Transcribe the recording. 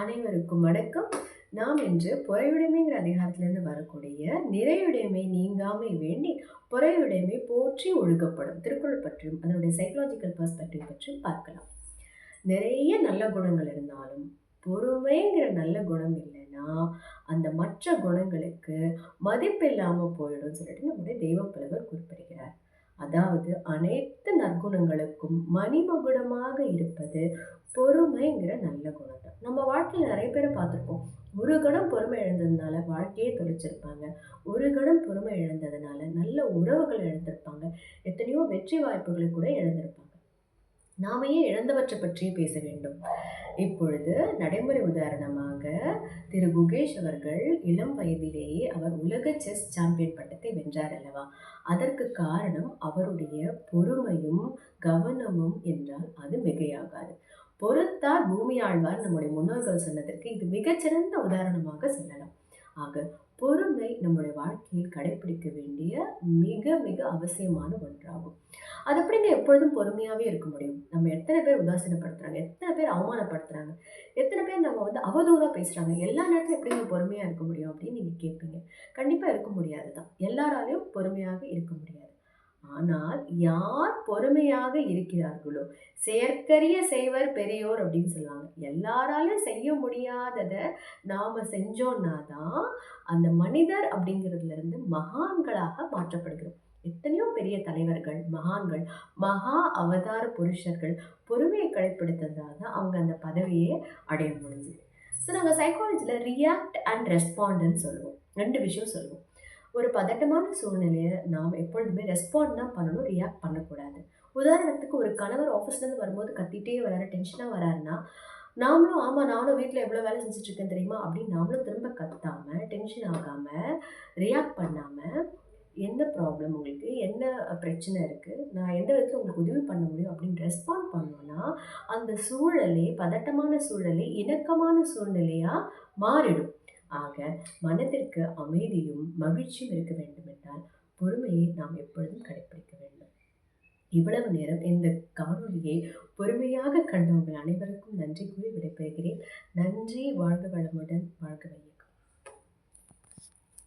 அனைவருக்கும் வணக்கம். நாம் இன்று பொறையுடைமைங்கிற அதிகாரத்திலிருந்து வரக்கூடிய நிறையுடைமை நீங்காமை வேண்டி பொறையுடைமை போற்றி ஒழுகப்படும். திருக்குறள் பற்றியும் அதனுடைய சைக்கலாஜிக்கல் பர்ஸ்பெக்டிவ் பற்றியும் பார்க்கலாம். நிறைய நல்ல குணங்கள் இருந்தாலும் பொறுமைங்கிற நல்ல குணம் இல்லைன்னா அந்த மற்ற குணங்களுக்கு மதிப்பில்லாமல் போயிடும் சொல்லிட்டு நம்முடைய தெய்வப்புலவர் குறிப்பிடுகிறார். அதாவது அனைத்து நற்குணங்களுக்கும் மணிமகுடமாக இருப்பது பொறுமைங்கிற நல்ல குணம் தான் நம்ம வாழ்க்கையில் நிறைய பேரை பார்த்துருப்போம். ஒரு கணம் பொறுமை இழந்ததுனால வாழ்க்கையே தொலைச்சிருப்பாங்க ஒரு கணம் பொறுமை இழந்ததுனால நல்ல உறவுகள் இழந்திருப்பாங்க. எத்தனையோ வெற்றி வாய்ப்புகளை கூட இழந்திருப்பாங்க. நாமையே இழந்தவற்றை பற்றியே பேச வேண்டும்? இப்பொழுது நடைமுறை உதாரணமாக திரு குகேஷ் அவர்கள் இளம் வயதிலேயே அவர் உலக செஸ் சாம்பியன் பட்டத்தை வென்றார் அல்லவா? அதற்கு காரணம் அவருடைய பொறுமையும் கவனமும் என்றால் அது மிகையாகாது. பொறுத்தார் பூமி ஆழ்வார் நம்முடைய முன்னோர்கள் சொன்னதற்கு இது மிகச்சிறந்த உதாரணமாக சொல்லலாம். ஆக கடைபிடிக்க வேண்டிய மிக மிக அவசியமான ஒன்றாகும். அது எப்படிங்க எப்பொழுதும் பொறுமையாகவே இருக்க முடியும்? நம்ம எத்தனை பேர் உதாசீனப்படுத்துகிறாங்க எத்தனை பேர் அவமானப்படுத்துகிறாங்க எத்தனை பேர் நம்ம வந்து அவதூறாக பேசுகிறாங்க எல்லா நேரத்தையும் எப்படிங்க பொறுமையாக இருக்க முடியும் அப்படின்னு நீங்கள் கேட்பீங்க. கண்டிப்பாக இருக்க முடியாது தான் எல்லாராலையும் பொறுமையாக இருக்க முடியாது. ஆனால் யார் பொறுமையாக இருக்கிறார்களோ? செயற்கரிய செய்வர் பெரியோர் அப்படின்னு சொல்லுவாங்க. எல்லாராலும் செய்ய முடியாததை நாம் செஞ்சோன்னா தான் அந்த மனிதர் அப்படிங்கிறதுலேருந்து மகான்களாக மாற்றப்படுகிறோம். எத்தனையோ பெரிய தலைவர்கள் மகான்கள் மகா அவதார புருஷர்கள் பொறுமையை கடைப்பிடித்ததால் தான் அவங்க அந்த பதவியை அடைய முடிஞ்சுது. ஸோ நாங்கள் சைக்காலஜியில் ரியாக்ட் அண்ட் ரெஸ்பாண்டுன்னு சொல்லுவோம். ரெண்டு விஷயம் சொல்லுவோம். ஒரு பதட்டமான சூழ்நிலையை நாம் எப்பொழுதுமே ரெஸ்பாண்ட் தான் பண்ணணும் ரியாக்ட் பண்ணக்கூடாது. உதாரணத்துக்கு ஒரு கணவர் ஆஃபீஸ்லேருந்து வரும்போது கத்திட்டே வராரு டென்ஷனாக வராருன்னா நாமளும் ஆமாம் நானும் வீட்டில் எவ்வளோ வேலை செஞ்சுட்ருக்கேன் தெரியுமா? அப்படின்னு நாமளும் திரும்ப கத்தாமல் டென்ஷன் ஆகாமல் ரியாக்ட் பண்ணாமல் என்ன ப்ராப்ளம் உங்களுக்கு? என்ன பிரச்சனை இருக்குது நான் எந்த விதத்தில் உங்களுக்கு உதவி பண்ண முடியும்? அப்படின்னு ரெஸ்பாண்ட் பண்ணோன்னா அந்த சூழலே பதட்டமான சூழலே இணக்கமான சூழ்நிலையாக மாறிடும். ஆக மனதிற்கு அமைதியும் மகிழ்ச்சியும் இருக்க வேண்டுமென்றால் பொறுமையை நாம் எப்பொழுதும் கடைப்பிடிக்க வேண்டும். இவ்வளவு நேரம் இந்த காணொலியை பொறுமையாக கண்ட உங்கள் அனைவருக்கும் நன்றி கூறி விடைபெறுகிறேன். நன்றி வாழ்க வளமுடன் வாழ்க வையும்